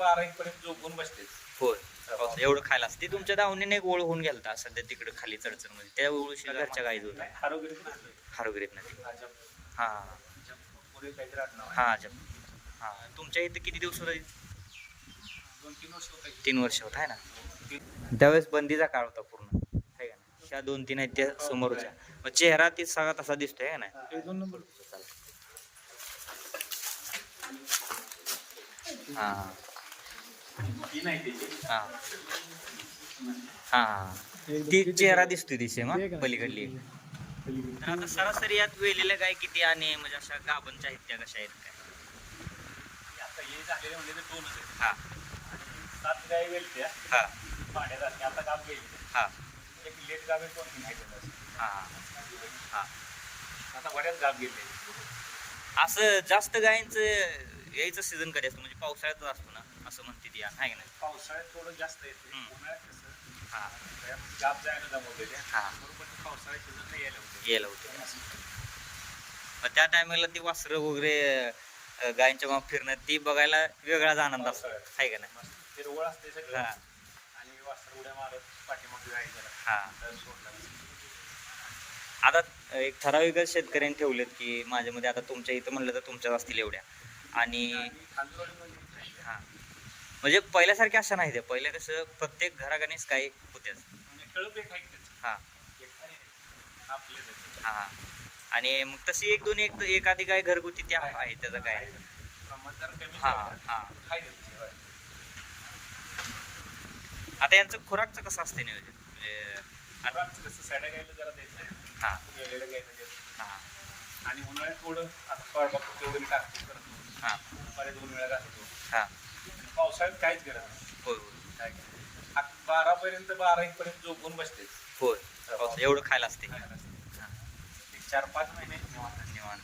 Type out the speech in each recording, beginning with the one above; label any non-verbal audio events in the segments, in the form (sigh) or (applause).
बारा एक पर्यंत झोपून बसते होय. एवढं खायला असते. तुमच्या दावणीने एक ओळ होऊन गेलता. सध्या तिकडे खाली चढचणमध्ये. त्या ओळूशी घरच्या गाईज पण आणलं हारोगिरीत नदी हा पुढे काहीतरी. हा हा. तुमच्या इथं किती दिवस होता? दोन तीन वर्ष होत. तीन वर्ष होत आहे ना? त्यावेळेस बंदीचा काळ होता पूर्ण. आहे का नाही? ह्या दोन तीन आहेत त्या समोरच्या. मग चेहरा ती सगळा तसा दिसतोय है का नाही? दोन नंबर. हा ही. नाही त्याची हा. हा. हा ती चेहरा दिसतोय दिसे मग पलीकडली. तर आता सरासरी यात वेलेल्या गाय किती आणि म्हणजे अशा गाभणच्या आहेत त्या कशा आहेत काय? आता हे झालेले म्हणजे ते दोनच आहेत. हा. आणि सात गाय वेलत्या. हा. पाण्यात असते. आता गेली. हा. एक लेट गाव आहे कोण नाही हा. हा. आता बऱ्याच गाव गेले. असं जास्त गायींचं यायचं सीझन कधी असतं? म्हणजे पावसाळ्यातच असतो ना असं म्हणते ती आहे का नाही पावसाळ्यात थोडं जास्त येते. हम्म. उन्हाळ्यात कसं? हा. गाव जायला जमवते त्या हा. बरोबर ते पावसाळ्यात सीझन यायला होते. मग त्या टायमाला ती वासरं वगैरे अं, गायींच्या माग फिरणं ती बघायला वेगळाच आनंद असतो. आहे का नाही? मस्त. हिरवळ असते सगळं. हा. आणि वासर उड्या मारत पाठीमागे जरा हा. तर सोडला आता एक ठराविकच शेतकऱ्यांनी ठेवलेत की माझ्यामध्ये आता तुमच्या इथं म्हणलं तर तुमच्याच असतील एवढ्या. आणि म्हणजे पहिल्यासारखे अशा नाही ते. पहिले कसं प्रत्येक घरागानेच काही होत्याच. म्हणजे कळप एक आहे त्याचं. हा. एक आहे आपले त्याचं. हा आणि मग तशी एक दोन एक एखादी काय घरगुती त्या आहे. त्याचं काय? हा. हा. आता यांचं खुराकचं कसं असते नियोजन? म्हणजे कसं गायला जरा द्यायचं हा. हा. आणि उन्हाळ्यात थोडं आता फळबाग वगैरे टाकतो करतो हा. दुपारी दोन वेळा घालतो. हा. पावसाळ्यात काहीच गरज नाही. होय होय. काय आ- बारा पर्यंत बारा एक पर्यंत झोपून बसते. होय. एवढं खायला असते. एक चार पाच महिने निवांत. निवांत.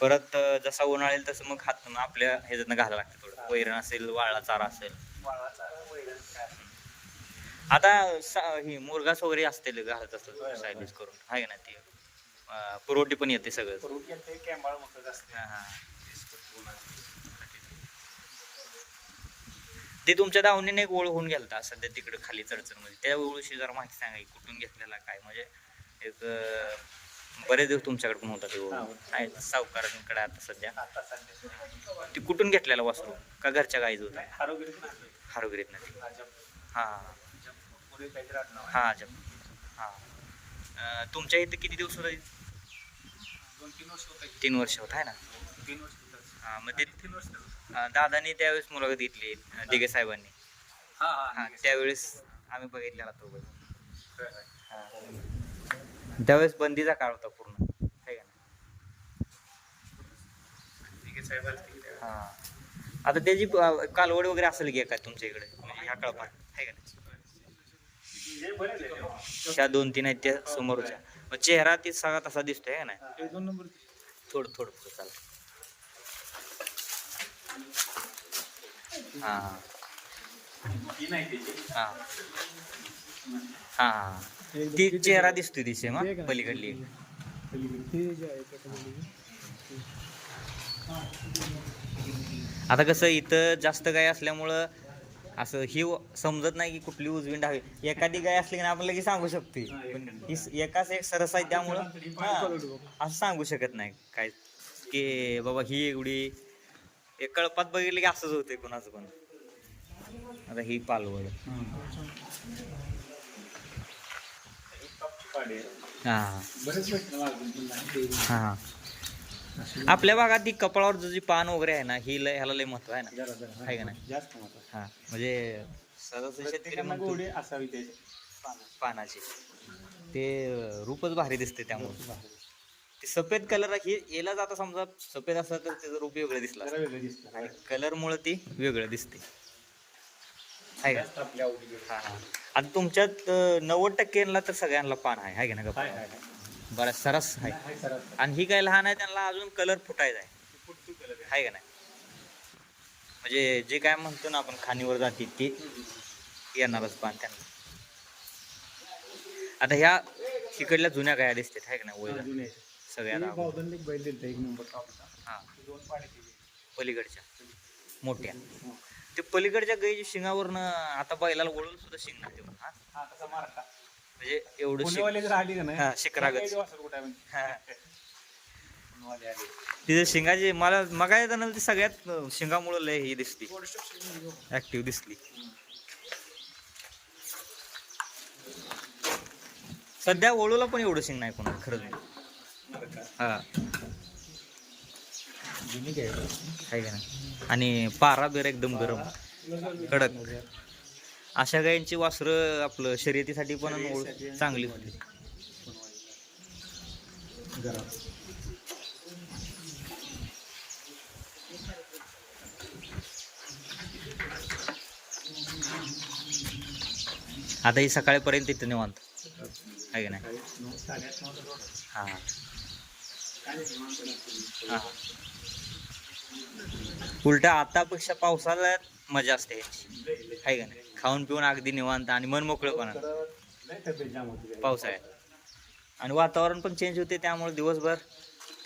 परत अं, जसा उन्हाळा येईल तसं मग हात मग आपल्या ह्याच्यातनं घालायला लागतं थोडं. वैरण असेल वाळला चारा असेल. वाळाचा वैरण काय असेल. आता सा- ही मुरगास वगैरे असतील घालत असतं. सायडीस करून. आहे ना ते? अं, पुरवठी पण येते सगळं. ते कॅम्बाळ मोठं असते. हा, हा. ते तुमच्या दावणीने एक ओळ होऊन गेलता सध्या तिकडे खाली चढचणमध्ये त्या ओळीशी जरा माहिती सांगा की कुठून घेतलेला काय? म्हणजे एक अं, बरेच दिवस तुमच्याकडे पण होता ते ओळ. आहे सावकारांकडे आता सध्या? आता सध्या ती कुठून घेतलेला वासरू का घरच्या गाईच होता. हारोगिरीत नदी भाजप हा भाजप पुढे काहीतरी आडनाव आहे. हा जप. हा. अं, तुमच्या इथं किती दिवस होता? दोन तीन वर्ष होत. तीन वर्ष होत आहे ना? तीन वर्ष हा मग ते तीन वर्ष झालं. अं, दादानी त्यावेळेस मुलाखत घेतली अं, दिघे साहेबांनी हा हा हा. त्यावेळेस आम्ही बघितलेला तो बैल. खरं आहे. त्यावेळेस बंदीचा काळ होता पूर्ण है का नाही? ठीक आहे, साहेब आले तिकडे. हा आता त्याची अं, कालवड वगैरे असेल की काय तुमच्या इकडे म्हणजे ह्या कळपात का नाही हे बरेच आहे दोन तीन आहेत त्या समोरच्या मग चेहरा ती सगळा तसा दिसतोय है का नाही एक दोन नंबर थोडं थोडं पुढं चाल हा. ही हा हा. हा. ती चेहरा दिसतोय दिसे मग पलीकडली. आता कसं इथं जास्त गाय असल्यामुळं असं ही समजत नाही की कुठली उजवीण डावी. एखादी गाय असली की आपण लगेच सांगू शकते ही एकाच एक सरस आहे त्यामुळं असं सांगू शकत नाही. काय की बाबा ही एवढी एक कळपात बघितलं की असंच होतंय कोणाचं पण. आता ही पालवड. हा. हा आपल्या भागात ती कपाळावर जी पान वगैरे आहे ना ही लय ह्याला लय महत्त्व आहे ना? आहे का नाही? हा म्हणजे सहज शेतकरी म्हणतो. असावी त्याची पानं. पानाची. ते रूपच भारी दिसते त्यामुळे. ते सफेद कलर हे याला जाता समजा सफेद असलं तर त्याचं रूप वेगळं दिसलं जरा वेगळं दिसतं आणि कलर मुळे ती वेगळं दिसते. आहे का? जास्त आपल्या आवडीचे हा हा. आता तुमच्यात अं, नव्वद टक्क्यांना तर सगळ्यांना पान आहे. का ना हाय हाय हाय. बराच सरस आहे. हाय सर आणि ही काय लहान आहे त्यांना अजून कलर फुटायचा आहे. ते. आहे. का नाही? म्हणजे जे काय म्हणतो ना आपण खाणीवर जाते ते येणारच पान त्यांना. आता ह्या तिकडल्या जुन्या गाया दिसतात. आहे का नाही? जुने. ते राव. बावधनला एक बैल दिलता एक नंबर टॉपचा हा. तो दोन पाडे केले. पलीकडच्या. मोठ्या. ते पलीकडच्या गाईच्या शिंगावरनं आता बैलाला वळून सुद्धा शिंग नाही तेवढं, हा. हा तसा मारका म्हणजे एवढं शिंग पुणेवाले जर आली का नाही हा, शिखरागत. काही दिवसात कुठं आहे म्हणजे. हा. पुणेवाले आले. तिथे शिंगाची मला मग येताना ती सगळ्यात अं, शिंगामुळं लय ही दिसली. ऍक्टिव्ह दिसली. सध्या वळूला पण एवढं शिंग नाही कोणा खरंच नाही. हा. काय? का नाही आणि पारा बिरा एकदम गरम. कडक. अशा गायींची वासरं आपलं शर्यतीसाठी पण ओळख चांगली होती. आता ही सकाळपर्यंत इथं निवांत. आहे का नाही? हा. हा. उलटा आतापेक्षा पावसाळ्यात मजा असते. आहे का नाही? खाऊन पिऊन अगदी निवांत आणि मन मोकळेपणा. पावसाळ्यात. आणि वातावरण पण चेंज होते त्यामुळे दिवसभर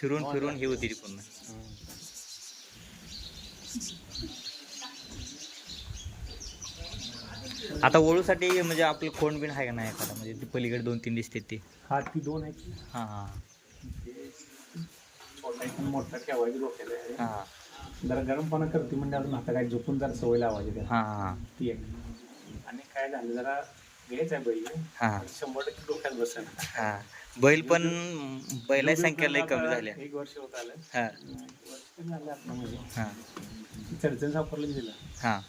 फिरून फिरून ही होती हं. आता वळूसाठी म्हणजे आपलं कोण बिन आहे का नाही एखादा? म्हणजे पलीकडे दोन तीन दिसते ते. हा ती दोन आहे हा हा. मोठा ठेवायची डोक्याला. हा. जरा गरमपणा करते म्हणजे अजून आता काय झोपून जरा सवय लावायची त्याला. हा. हा ती एक. आणि काय झालं जरा घ्यायचं आहे बैल. हा. शंभर टक्के डोक्यात बसेल. हा. बैल पण बैलाची संख्या लय कमी झाल्या. एक वर्ष होत आलं. हा. एक वर्ष झालं आता म्हणजे. हा. सापडलं दिलं हा.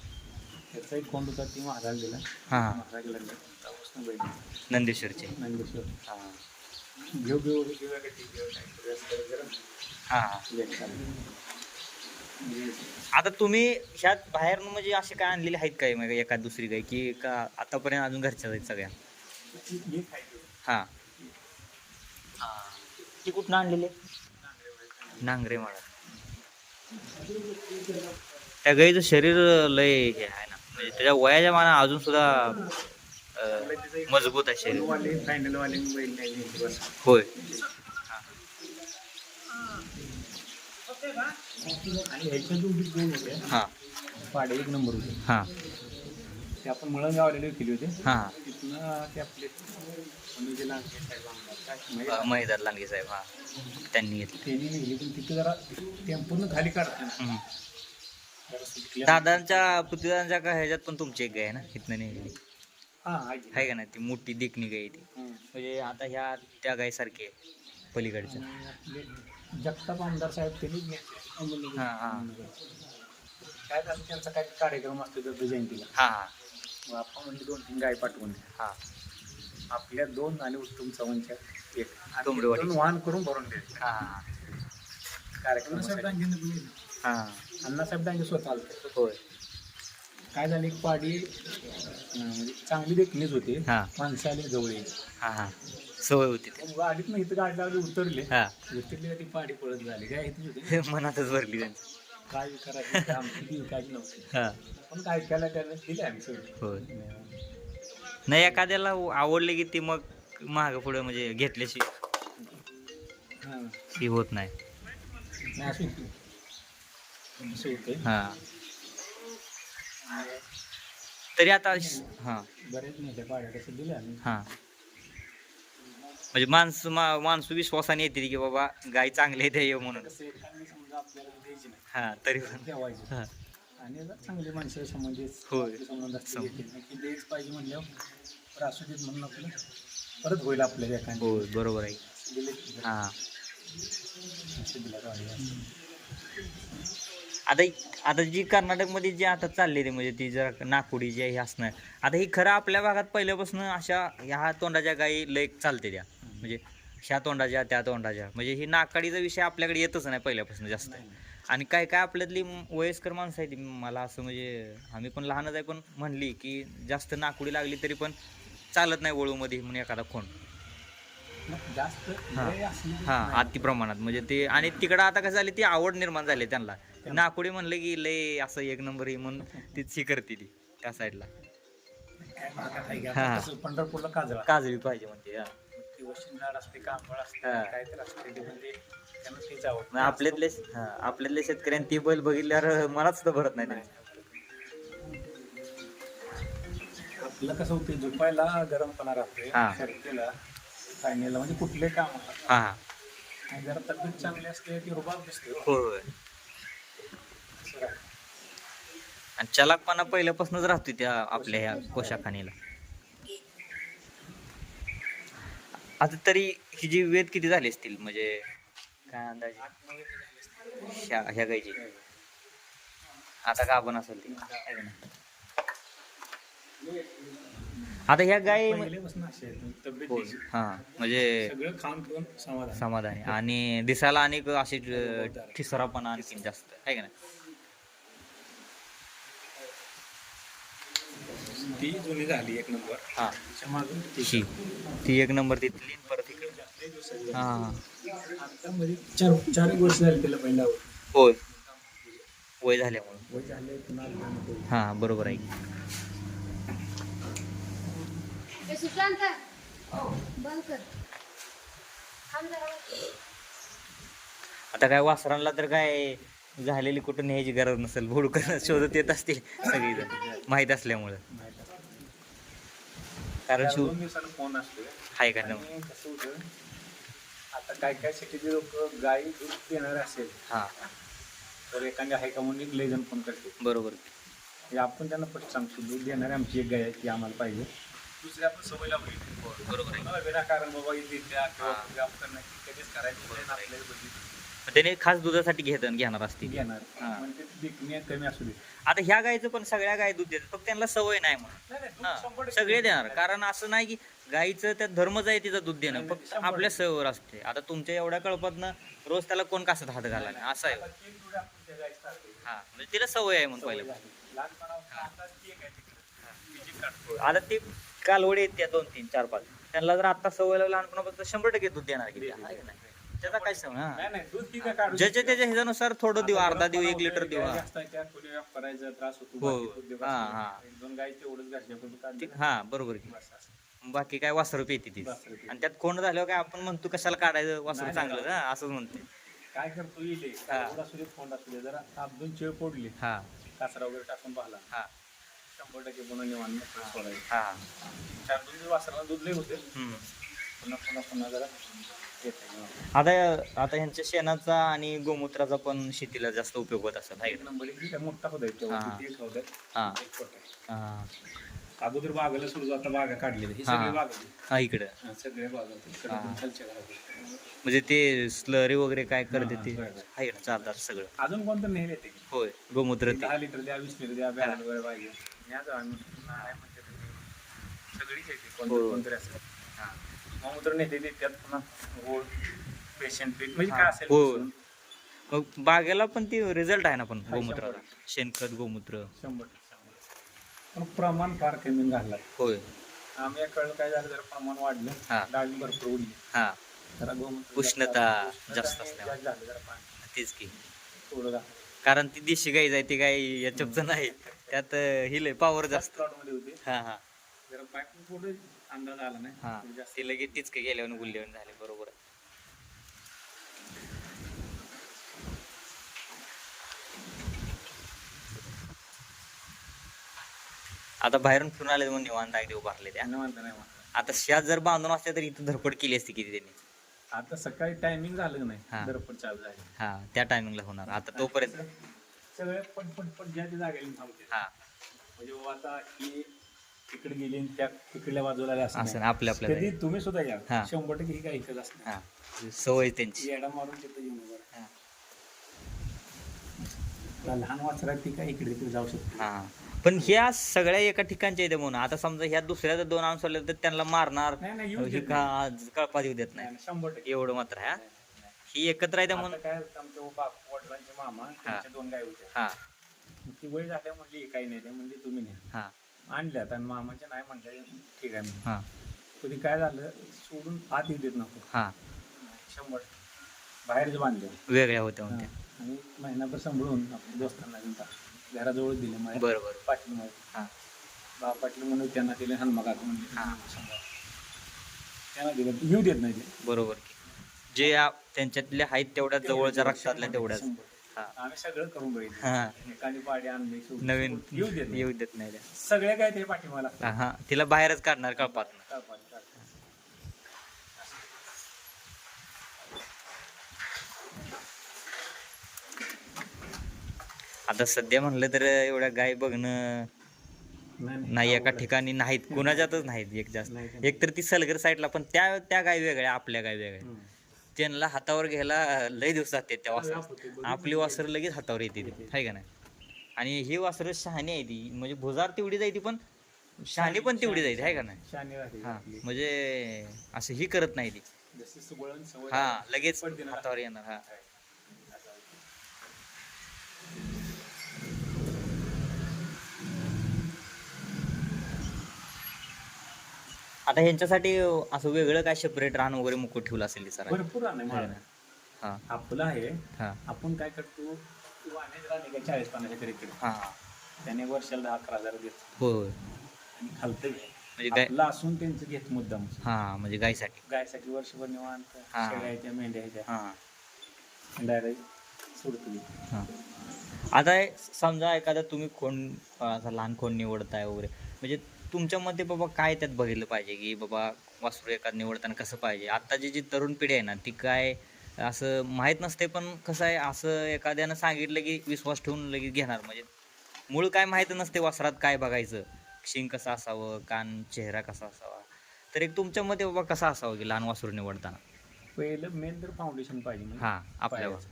त्याचा एक कोंड होता ती महाराज दिला. हा. तेव्हापासून बैल. नंदेश्वरचे. नंदेश्वर. हा. घेऊ घेऊ घेऊ काय करूया असं जरा हा. हा. म्हणजे आता तुम्ही ह्यात बाहेर म्हणजे असे काय आणलेले आहेत काय मग एका दुसरी काय की का आतापर्यंत अजून घरच्या आहेत सगळ्या? हे. हा. ती कुठनं आणलेली? नांगरे माळा. त्या गाईचं शरीर लय हे आहे ना. म्हणजे त्याच्या वयाच्या माना अजून सुद्धा मजबूत आहे शरीर. होय. आणि ह्याच्या दोन दोन होते हा. पाडे एक नंबर होते. हा. ते आपण मळंगाव आलेले केले होते. हा. तिथनं ते आपले अनुजे लांडगे साहेब आमदार काय माहीत? अं, महिदार लांडगे साहेब हा. त्यांनी घेतले. त्यांनी नेली पण तिथे जरा टेम्पोनं खाली काढते ना हम्म. जरा सुटल्या. दादांच्या पृथ्वीदांच्या का ह्याच्यात पण तुमची एक गाय आहे ना? इथनं नेलेली. हा आहे. की. आहे का नाही? ती मोठी देखणी गाय आहे ती. म्हणजे आता ह्या त्या गायसारखी आहे. पलीकडच्या. जगताप आमदार साहेब त्यांनी घेतले. हा हा. काय झालं त्यांचा काय कार्यक्रम असतो दत्त जयंतीला? हा. हा मग आपण म्हणजे दोन तीन गाय पाठवून हा. आपल्या दोन आणि उत्तम चव्हाणच्या एक. आणि. दोन वाहन करून भरून द्यायचे हा. हा कार्यक्रम हा. अण्णासाहेब डांगे स्वतः आलते. होय. काय झालं एक पाडी अं, म्हणजे चांगली देखणीच होती. हा. माणसं आली जवळ येईल. हा हा. सवय होती गाडीत नाही इथं गाडी लावली उतरले. हा. उतरली ती पाडी पळत झाली. काय इथली होती (laughs) मनातच भरली त्यांची. काय करायचं आमची नव्हती. हा. पण काय ऐकायला त्याला दिले आम्ही होय. नाही एखाद्याला आवडले की ती मग माग पुढे म्हणजे घेतल्याशी हां. ती होत नाही. नाही असं होतं. असं होतं. हा. तरी आता हा बरेच मोठ्या पाड्या कसं दिले आम्ही. हा. म्हणजे माणसं मा- माणसं विश्वासाने येते की बाबा गाय चांगली आहे ते म्हणून. हा तरी पण. हा. आणि चांगले माणसं संबंधित होय. आपले संबंध असतील सम- येतील. नाही की द्यायच पाहिजे म्हणल्यावर तर असू देत म्हणून आपलं परत होईल आपल्याला होय बरोबर आहे. दिले की हा. असं दिलं पाहिजे. आता आता जी कर्नाटकमध्ये जी आता चालली ती म्हणजे ती जरा नागपुडी जी आहे हे असणार आता ही खरं आपल्या भागात पहिल्यापासून अशा ह्या तोंडाच्या गायी लय चालते त्या. म्हणजे ह्या तोंडाच्या त्या तोंडाच्या. म्हणजे ही नाकाडीचा विषय आपल्याकडे येतच नाही पहिल्यापासून जास्त. आणि काय काय आपल्यातली वयस्कर माणसं आहे ती मला असं म्हणजे आम्ही पण लहानच आहे पण म्हणली की जास्त नाकुडी लागली तरी पण चालत नाही वळूमध्ये म्हणून एखादा जास्त हा. हा. अति प्रमाणात. म्हणजे ते आणि तिकडं आता कसं झाली ती आवड निर्माण झाली त्यांना. नाकुडी म्हणलं की लय असं एक नंबर ही म्हणून तीच ही करते ती त्या साईडला. पंढरपूरला काजळा. काजळी पाहिजे म्हणते. ती असते कांबळ असते हा. असते ते म्हणजे त्यांना तेच आवडतं मग आपल्यातले हा, आपल्यातल्या शेतकऱ्यांनी ती बैल बघितल्यावर मलाच सुद्धा भरत नाही त्यांचं. आपलं कसं होतं झोपायला गरमपणा राहतोय हा. म्हणजे कुठले काम हा हा आणि जरा तब्येत चांगली असते ती रुबाब दिसते हो. होय होय असं राहतं. आणि चलाकपणा पहिल्यापासूनच राहतोय त्या आपल्या ह्या कोशाखानीला आता तरी ही जी वेद किती झाली असतील? म्हणजे काय अंदाजे. ह्या ह्या गायची. आता का आपण असेल ती? आता ह्या गाय. हा म्हणजे समाधान. आणि दिसायला आणि अशी ठिसरापणा आणखीन जास्त. आहे का नाही? ती जुनी झाली एक नंबर. हा. त्याच्या मागून ती ही. ती एक नंबर तिथली आणि परत इकडे. हा. आता मध्ये चार चार एक वर्ष झाली त्याला पहिला होय. वय झाल्यामुळे. वय झाले पुन्हा आता नको. हा बरोबर आहे. ए, सुशांत. बंद कर. थांब जरा. आता काय वासरांना तर काय झालेली कुठं न्यायची गरज नसेल. भोडकर शोधत येत असतील सगळीजण. माहीत असल्यामुळं. कारण शिव दोन दिवसाला फोन असतो आहे का नाही आणि कसं होतं आता काय काय सिटीचे लोक गाई दूध देणारे असेल हा. तर एखादी आहे का म्हणून लय जण फोन करते. बरोबर. हे आपण त्यांना पट सांगतो दूध देणारे आमची एक गाय आहे ती आम्हाला पाहिजे. दुसरी आपण सवय लावली. बरोबर आहे. मला विनाकारण बाबा इथे द्या किंवा कधीच करायचं नाही आणि आपल्याला बदली त्याने खास दुधासाठी घेत घेणार असतील. घेणार. हा. म्हणजे देखणे कमी असू दे. आता ह्या गायचं पण सगळ्या गाय दूध देतात. फक्त त्यांना सवय नाही म्हणून. हा, सगळे देणार. कारण असं नाही की गाईचं त्यात धर्मच आहे तिचं दूध देणं. फक्त आपल्या सवयीवर असते. आता तुमच्या एवढ्या कळपातनं रोज त्याला कोण कासत हात घाला नाही. असं आहे. त्या गायीचं. हा म्हणजे तिला सवय आहे म्हणून पहिलं. आता ती कालवडे आहेत त्या दोन तीन चार पाच. त्यांना जर आता सवय लागली लहानपणापासून शंभर टक्के दूध देणार त्या, का नाही? त्याचा काय हा नाही नाही दूध काढू ज्याच्या. त्याच्या ह्याच्यानुसार थोडं देऊ अर्धा देऊ एक लिटर देऊ हा. जास्त आहे, त्या थोडी व्याप करायचा त्रास होतो हो. बाकी दूध देऊ हा. हा. एक दोन गाय तेवढंच काढलं हा बरोबर की बस असं. बाकी काय वासरू पेती ती वासरं पिती. आणि त्यात कोण झाल्यावर काय आपण म्हणतो कशाला काढायचं वासरू नाही, चांगलं. हा असंच म्हणते काय करतो येईल हे. हा. असू दे फोंड असू दे जरा आपदून चिळ पोडली हा कासरा वगैरे टाकून पाहिला हा शंभर टक्के निवांत मोकळं सोडायचं हा चार दोन दिवस वासराला दूध लई होते हम्म. पुन्हा पुन्हा पुन्हा जरा. आता आता ह्यांच्या शेणाचा आणि गोमूत्राचा पण शेतीला जास्त उपयोग होत असेल आहे एक का नाही? नंबर एक जी काय मोठा होता तेव्हा हा. किती एक होता हा एक छोटा हा अगोदर बागाला सुरू आता बागा काढलेल्या ही हा. सगळी बाग होती हा इकडं हा, सगळ्या बागा होत्या इकडे हा. पण खालच्या घरात होत्या. म्हणजे ते स्लरी वगैरे काय करते ते बरं. आहे ना चालतात सगळं अजून कोणतं नेहमी येते? होय गोमूत्र ते दहा लिटर द्या वीस लिटर द्या बॅलर वगैरे पाहिजे न्या जाऊ आम्ही नाही म्हणते तुम्ही. सगळीच येते हो. कोणतरी कोणतरी असं हा. मग नेते ते त्यात पुन्हा गोड पेशंट पीठ. म्हणजे हा. काय असेल हो. मिसळून मग बागेला पण ती रिझल्ट आहे ना पण हा, शंभर. शेणखत गोमूत्र. शंभर शंभर. पण प्रमाण फार कमी घालला होय. आम्ही कळलं काय झालं जरा प्रमाण वाढलं. हा. डाळी भरपूर उडली. हा. जरा गोमूत्र उष्णता जास्त आणि असल्यामुळे. जास्त झालं जरा पाणी. तेच की. थोडं. कारण ती देशी गाई जाय ती गाई याच्यात नाही त्यात हिले पॉवर जास्त. मध्ये होते. हा हा. जरा अंदाज आला नाही. हा. जास्त. ते लगेच तिचके गेल्यावर गुल्ल्यावर झाले बरोबर. आहे. आता बाहेरून फिरून आले म्हणून निवांत अगदी उभारले त्या. नाही म्हणता नाही म्हणता आता शेत जर बांधून असते तर इथं धडपड केली असती किती त्यांनी. आता सकाळी टायमिंग झालं हा. नाही दरपट चालू झाली. हा त्या टायमिंगला होणार. आता तोपर्यंत. सगळे पण पण पण ज्या त्या जागेला थांबते हा. म्हणजे बाबा आता ही तिकडे गेली आणि त्या तिकडल्या बाजूला आल्या असं असं नाही. नाही, आपल्या आपल्या कधी तुम्ही सुद्धा या. शंभर टक्के ही काय इथंच असणार. हा. सवय त्यांची. येडा मारून तिथं येऊन उभं राहा. हा. आता लहान वाचरा ती काय इकडे तिकडे जाऊ शकते हा. पण ह्या सगळ्या एका ठिकाणच्या येते म्हणून आता समजा ह्या दुसऱ्या जर दोन आणून सोडल्या तर त्यांना मारणार नाही नाही येऊ ही देत का कळपा देऊ देत नाही. नाही नाही, शंभर टक्के. एवढं मात्र आहे, हा ही एकत्र आहे आता म्हणून. काय आमचे बाप वडिलांचे मामा त्यांच्या दोन गाय होत्या. हा. ती वय झाल्या म्हणली काही नाही ते म्हणजे तुम्ही नाही हा. आणल्यात आणि मामाच्या नाही म्हणलं ठीक आहे. म्हणून. हा. कधी काय झालं? सोडून आत येऊ देत नको हा. शंभर. बाहेरच बांधले. वेगळ्या होत्या म्हणत्या आणि महिनाभर सांभाळून आपल्या दोस्तांना घेऊन. घराजवळ दिले माझ्या बरं बरं. पाटील म्हणून हा. बा पाटील म्हणून त्यांना दिले हनुमा काका हा. म्हणजे त्यांना दिलं. येऊ देत नाही ते. बरोबर की. जे त्यांच्यातल्या आहेत तेवढ्या जवळच्या रक्तातल्या तेवढ्याच. शंभर. आम्ही सगळं करून बघितलं. हा. एखादी पाडी आणली नवीन येऊ देत नाही. येऊ देत नाही त्या. सगळे काय ते पाठीमाला हा, तिला बाहेरच काढणार कळपात आता सध्या म्हणलं तर एवढ्या गाय बघणं नाही एका ठिकाणी नाहीत. कुणाच्यातच नाहीत एक जास्त. नाही. एक तर ती सलगर साईडला पण त्या त्या गाय वेगळ्या आपल्या गाय वेगळ्या. हम्म. त्यांना हातावर घ्यायला लय दिवस जाते त्या वासर आपली वासर लगेच हातावर येते ती हाय का नाही? आणि ही वासर शहाणी आहे ती. म्हणजे भुजार तेवढी जायती पण शहाणी पण तेवढी जायची आहे का नाही? हा. म्हणजे असं ही करत नाही ती. हा लगेच. हातावर येणार हा. आता ह्यांच्यासाठी असं वेगळं काय सेपरेट रान वगैरे मुकुट ठेवलं असेल सर भरपूर रान आहे मला. हा. आपलं आहे. हा. आपण काय करतो तू राहते चाळीस पानाच्या इकडे हा. त्याने वर्षाला दहा अकरा हजार होय होय. आणि खालतं घे. म्हणजे गाय आपलं असून त्यांचं घेत मुद्दाम. हा म्हणजे गायसाठी. गायसाठी वर्षभर निवांत हा. शेळ्या आहेत त्या, मेंढ्या आहेत हा. डायरेक्ट सोडतो मी. हा. आता हे समजा एखादा तुम्ही कोण असा लहान कोण निवडताय वगैरे म्हणजे तुमच्या मध्ये बाबा काय त्यात बघितलं पाहिजे की बाबा वासरू एखाद निवडताना कसं पाहिजे? आत्ताची जी तरुण पिढी आहे ना ती काय असं माहीत नसते पण कसं आहे असं एखाद्यानं सांगितलं की विश्वास ठेवून लगेच घेणार. म्हणजे मूळ काय माहीत नसते वासरात काय बघायचं. शिंग कसं असावं कान चेहरा कसा असावा? तर एक तुमच्या मते बाबा कसा असावं की लहान वासरू निवडताना? पहिलं मेन तर फाउंडेशन पाहिजे हा आपल्या पायाचं.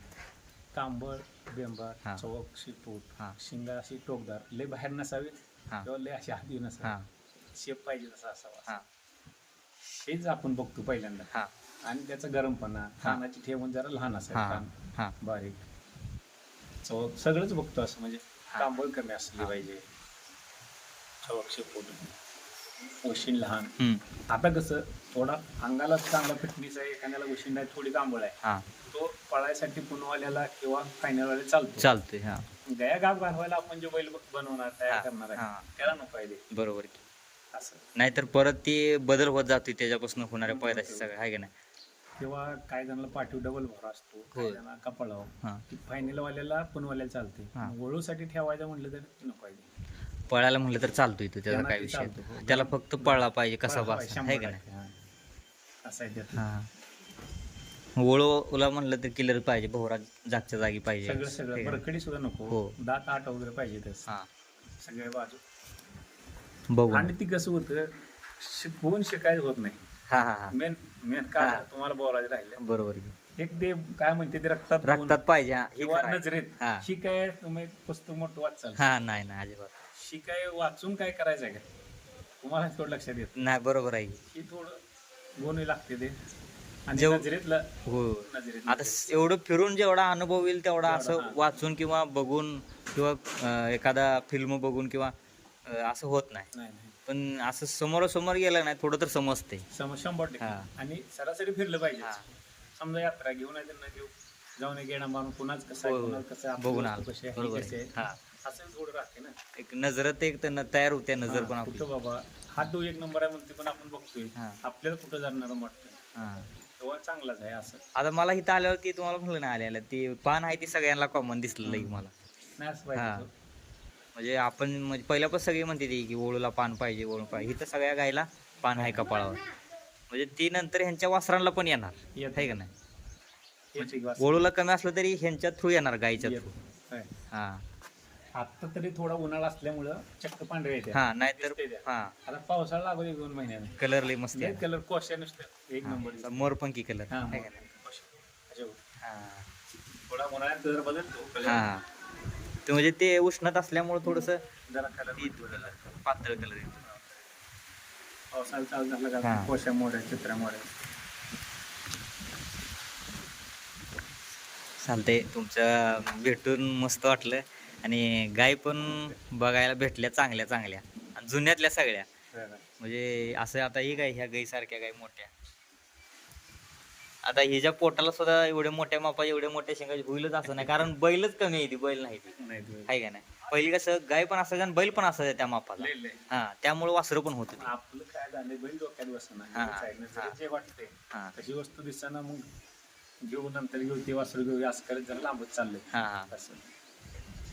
तांबड हा. बेंबार चौक शिपूट हा. शिंगा अशी टोकदार. लय बाहेर नसावी. हा. किंवा लय अशी आधी हा. नसावी शेप पाहिजे तसा असावा. हा. हेच आपण बघतो पहिल्यांदा. हा. आणि त्याचा गरमपणा कानाची ठेवून जरा लहान असावी कान. हा. बारीक. चवक सगळंच बघतो असं म्हणजे हा. तांबळ कमी असली पाहिजे. चवक शेपूट वशीन लहान. हम्म. आता कसं थोडा अंगाला चांगला फिटनेस आहे एखाद्याला वशीन आहे थोडी कांबळ आहे. हा. तो पळायसाठी पुनवाल्याला किंवा फायनलवाल्याला चालतो. चालतंय हा. गया गाव घालवायला आपण जे बैल बनवणार तयार करणार आहे. त्याला नको आहे ते. बरोबर की असं नाहीतर परत ते बदल होत जातोय त्याच्यापासून होणाऱ्या पैदाशी सगळं आहे का नाही किंवा काही जणांना पाठीव डबल भर असतो काही होय. जणांना कपाळावर हा फायनल वाल्याला पुनवाल्याला चालते हा. वळूसाठी ठेवायचं म्हटलं तर नको आहे ते. पळायला म्हणलं तर चालतोय तो त्याचा त्यांना काय ते विषय चालतं, नाही. त्याला फक्त पळला पाहिजे कसा बस शंभर आहे का नाही टक्के, हा. असं आहे. हा ओळूला म्हणलं तर किलर पाहिजे भोवरा जागच्या जागी पाहिजे. सगळं सगळं? बरकडी सुद्धा नको. हो. दात आठ वगैरे पाहिजे तस हा. सगळ्या बाजू. बघू. आणि ती कसं होतं शिकवून शिकायचं होत नाही. हा हा हा. मेन मेन काय हा. तुम्हाला बोलायचं राहिलं. बरोबर एक ते काय म्हणते ते रक्तात रक्तात पाहिजे हा. हे किंवा खरं आहे. नजरेत. हा. शिकाय तुम्ही पुस्तक मोठं वाचाल हा नाही नाही अजिबात. शिकाय वाचून काय करायचं आहे का? तुम्हाला थोडं लक्षात येत. नाही बरोबर आहे ही थोडं गुण लागते ते. आणि जेव- नजरेतलं हो आता स- एवढं फिरून जेवढा अनुभव येईल तेवढा असं हा. वाचून किंवा बघून किंवा अं, एखादा फिल्म बघून किंवा अं, असं होत नाही नाही नाही पण असं समोरासमोर गेलं नाही थोडं तर समजते सम शंभर टक्के हा. आणि सरासरी फिरलं पाहिजे हा. समजा यात्रा घेऊन आहे त्यांना घेऊ जाऊन एक येणं मारून कुणाच कसं आहे होय. कुणाच कसं आहे, बघून आलं. कशी आहे, बरोबर ही कशी आहे. आहे हा असं थोडं राहते ना एक नजरत एक तर न- तयार होते नजर पण हा, आपली कुठं बाबा हा तो एक नंबर आहे म्हणते पण आपण बघतोय हा. आपल्याला कुठं जाणार वाटतं हा. चांगलाच आहे असं. आता मला इथं आल्यावर ती तुम्हाला म्हणलं ना आल्याला ती पान आहे ती सगळ्यांना कॉमन दिसलं लई मला. नाही असं हा. पाहिजे म्हणजे आपण म्हणजे पहिल्यापासून सगळी म्हणते ती की ओळूला पान पाहिजे ओळू पाहिजे. इथं सगळ्या गायला पान आहे कपाळावर. म्हणजे ती नंतर ह्यांच्या वासरांना पण येणार. येत. आहे का नाही? वास- ओळूला कमी असलं तरी ह्यांच्या थ्रू येणार गायच्या येत. थ्रू. होय. हा. आता तरी थोडा उन्हाळा असल्यामुळं चक्क पांढरे येते हा नाहीतर. हा. आता पावसाळा लागू दे दोन महिन्याने. कलर लई मस्त कलर कोशा नुसतं एक नंबर आहे मोरपंखी कलर. हा, आहे का नाही? अजब. हा. थोडा उन्हाळ्यात कलर बदलतो कलर. हा ते म्हणजे ते उष्णत असल्यामुळे थोडस जरा कलर पातळ कलर येतो. पावसाळा चालू झाला हा. का कोशा मोड्या चित्रा मोड्या. चालतंय. तुमचं भेटून मस्त वाटलं. आणि गाय पण बघायला भेटल्या चांगल्या चांगल्या. आणि जुन्यातल्या सगळ्या. म्हणजे असं आता ही गाय ह्या गाई सारख्या गाय मोठ्या. आता हिच्या पोटाला सुद्धा एवढ्या मोठ्या मापा एवढ्या मोठ्या शेंगाची होईलच असं नाही. कारण बैलच कमी आहे ती बैल नाही ती. आहे का नाही? पहिली कसं गाय पण असायचं आणि बैल पण असायचं त्या मापाला. हा त्यामुळे वासरं पण होत आपलं काय झाले बैल डोक्यात हा तशी वस्तू दिसताना मग घेऊ नंतर घेऊ ते वासरू घेऊ असं करत जरा लांबत चाललंय. हा हा.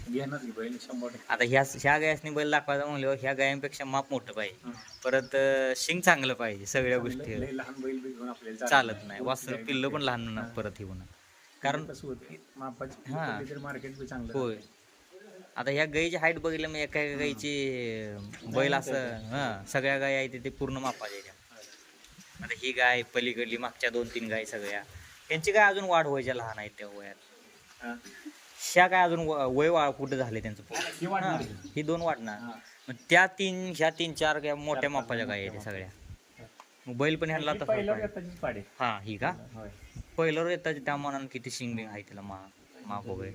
घेणार की बैल शंभर टक्के. आता ह्या ह्या गायासनी बैल दाखवायचं म्हणल्यावर ह्या गायांपेक्षा माप मोठं पाहिजे. हं. परत अं, शिंग चांगलं पाहिजे सगळ्या गोष्टी लय लहान बैल बी घेऊन आपल्याला चालत नाही. वासर पिल्लं पण. लहान हा. परत येऊन कारण कसं होतं मापाची पिल्लं हा. पडली तर मार्केट बी चांगलं होय. आता ह्या गाईची हाईट बघितलं म्हणजे एका एका गाईची अं, बैल असं हा सगळ्या गाय आहेत ते पूर्ण मापाच्या आहेत. आता ही गाय पलीकडली मागच्या दोन तीन गाय सगळ्या. त्यांची काय अजून वाढ व्हायच्या लहान आहेत त्या वयात? हा. ह्या काय अजून व- वय वा कुठं झाले त्यांचं. ही वाढणार हा, दोन वाढणार. हा. मग त्या तीन ह्या तीन चार काय मोठ्या मापाच्या गाय आहेत सगळ्या? मग बैल पण ह्यांना ही तसा पहिल्यावर पाहिजे. येताचीच पाडे हा ही का? होय. पहिल्यावर येतात त्या मनानं किती शिंग बिंग आहे तिला मा माप वगैरे.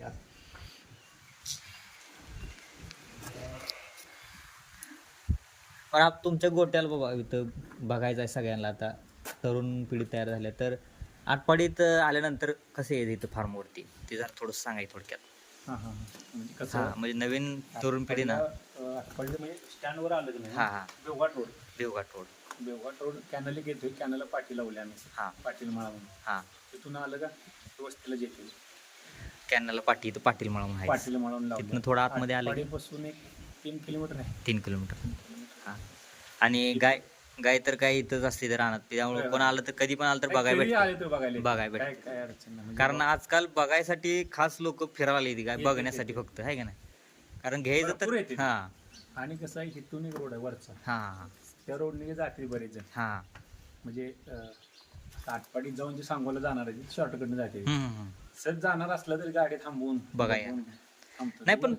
पण आप तुमच्या गोट्याला बाबा इथं बघायचं आहे सगळ्यांना आता. तरुण पिढी तयार झाल्या तर आटपाडीत आल्यानंतर कसे येते इथं फार्मवरती ते जरा थोडं सांगायचं थोडक्यात. हा हा हा. म्हणजे हा कसं म्हणजे नवीन तरुण पिढी ना. पहिलं, पहिलं म्हणजे स्टँडवर आलं की नाही हा हा. बेवघाट रोड. देवघाट रोड. बेवघाट रोड कॅनल येतोय कॅनलला पाठी लावली आम्ही. हा. पाटील माळा म्हणून. हा. तिथून आलं का? ते वस्तीला जेथे कॅनलला पाटी इथं पाटील म्हणून आहे. पाटील म्हणून तिथनं थोडं आतमध्ये आलं की- पासून एक तीन किलोमीटर आहे. तीन किलोमीटर. हा. आणि गाय गाय तर काय इथंच असते तर राहणार त्यामुळे कोण आलं तर कधी पण आलं तर बघायला तर बघायला नाही. म्हणजे कारण आजकाल बघायसाठी खास लोक फिरायला येते काय बघण्यासाठी. फक्त आहे का नाही? कारण घ्यायचं तर. हा. आणि कसं आहे इथून एक रोड आहे वरचा. हा त्या रोडने जाते बरेच जण हा. म्हणजे आटपाडीत जाऊन जे सांगोला जाणार आहे शॉर्टकटने जाते. सर जाणार असलं तरी गाडी थांबवून. बघायला. नाही पण-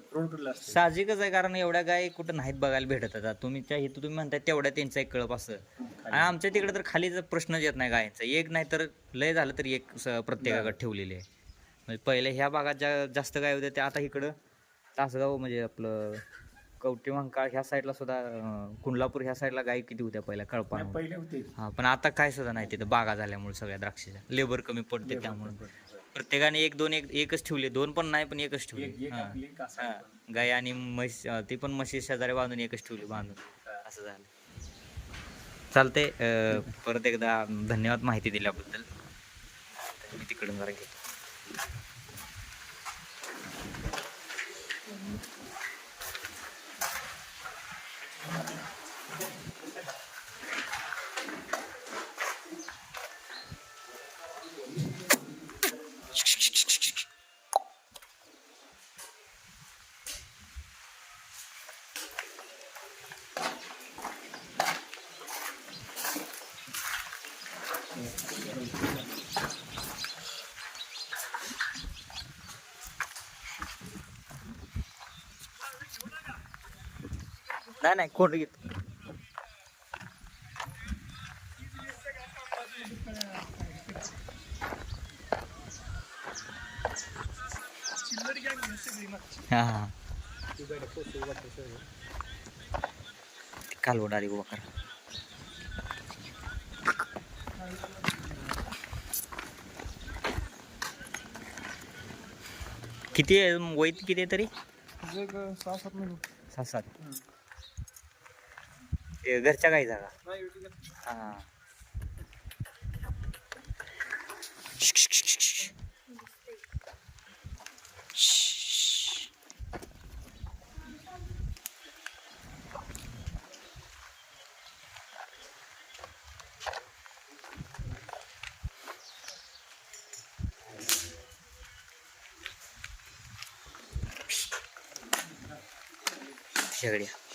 साहजिकच आहे कारण एवढ्या गाय कुठं नाहीत बघायला भेटत आता. तुम्ही त्या इथं तुम्ही म्हणताय तेवढ्या त्यांचा एक कळप असं. आणि आमच्या तिकडे तर खालीच प्रश्नच येत नाही गायचा. एक नाही तर लय झालं तरी एक स- प्रत्येकाकडे ठेवलेली आहे. म्हणजे पहिले ह्या भागात ज्या जास्त गाय होत्या त्या आता इकडं तासगाव म्हणजे आपलं कवटी मंकाळ ह्या साईडला सुद्धा अं, कुंडलापूर ह्या साईडला गाय किती होत्या पहिल्या? कळपा पहिले होते. हा पण आता काय सुद्धा नाही तिथं बागा झाल्यामुळे सगळ्या द्राक्षाच्या. लेबर कमी पडते त्यामुळे. प्रत्येकाने एक दोन एक एकच ठेवले. दोन पण नाही पण एकच एक ठेवली हा. गाय आणि म्हैस अं, ती पण म्हशी शेजारी बांधून एकच ठेवली बांधून. असं झालं. चालते परत एकदा धन्यवाद माहिती दिल्याबद्दल. मी तिकडून जरा घेतो. नाही नाही कोण घेत हा हा कालवड आली उभा करा किती आहे वय किती आहे तरी सात सात ते घरच्या काही जागा. हा. शेगड्या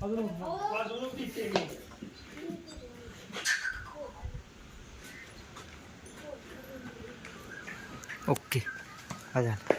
あ、どうも。हा झालं